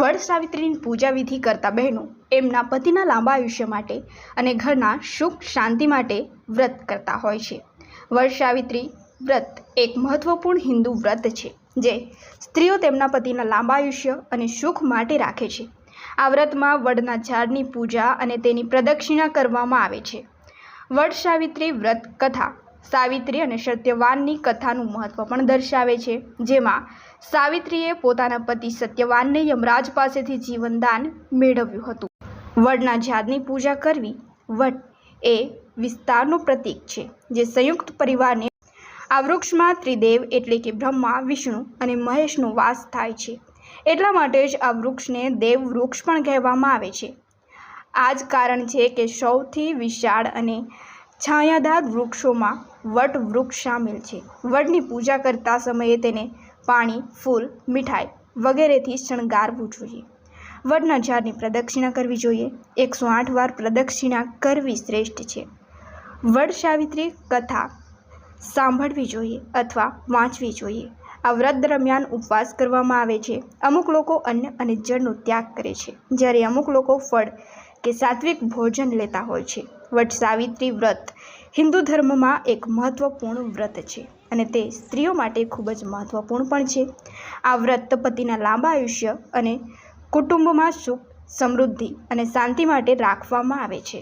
વડ સાવિત્રીની પૂજા વિધિ કરતા બહેનો એમના પતિના લાંબા આયુષ્ય માટે અને ઘરના સુખ શાંતિ માટે વ્રત કરતા હોય છે. વડ સાવિત્રી વ્રત એક મહત્વપૂર્ણ હિન્દુ વ્રત છે, જે સ્ત્રીઓ તેમના પતિના લાંબા આયુષ્ય અને સુખ માટે રાખે છે. આ વ્રતમાં વડના ઝાડની પૂજા અને તેની પ્રદક્ષિણા કરવામાં આવે છે. વડ સાવિત્રી વ્રત કથા સાવિત્રી અને સત્યવાનની કથાનું મહત્વ પણ દર્શાવે છે, જેમાં સાવિત્રીએ પોતાના પતિ સત્યવાનને યમરાજ પાસેથી જીવનદાન મેળવ્યું હતું. વડના ઝાડની પૂજા કરવી વડ એ વિસ્તારનું પ્રતીક છે, જે સંયુક્ત પરિવારને આ વૃક્ષમાં ત્રિદેવ એટલે કે બ્રહ્મા, વિષ્ણુ અને મહેશનો વાસ થાય છે. એટલા માટે જ આ વૃક્ષને દેવ વૃક્ષ પણ કહેવામાં આવે છે. આ જ કારણ છે કે સૌથી વિશાળ અને છાયાદાર વૃક્ષોમાં વટ વૃક્ષ સામેલ છે. વડની પૂજા કરતા સમયે તેને પાણી, ફૂલ, મીઠાઈ વગેરેથી શણગારવું જોઈએ. વડના ઝાડની પ્રદક્ષિણા કરવી જોઈએ. એકસો આઠ વાર પ્રદક્ષિણા કરવી શ્રેષ્ઠ છે. વડ સાવિત્રી કથા સાંભળવી જોઈએ અથવા વાંચવી જોઈએ. આ વ્રત દરમિયાન ઉપવાસ કરવામાં આવે છે. અમુક લોકો અન્ન અને જળનો ત્યાગ કરે છે. જ્યારે અમુક લોકો ફળ કે સાત્વિક ભોજન લેતા હોય છે. વટ સાવિત્રી વ્રત હિન્દુ ધર્મમાં એક મહત્વપૂર્ણ વ્રત છે અને તે સ્ત્રીઓ માટે ખૂબ જ મહત્વપૂર્ણ પણ છે. આ વ્રત પતિના લાંબા આયુષ્ય અને કુટુંબમાં સુખ, સમૃદ્ધિ અને શાંતિ માટે રાખવામાં આવે છે.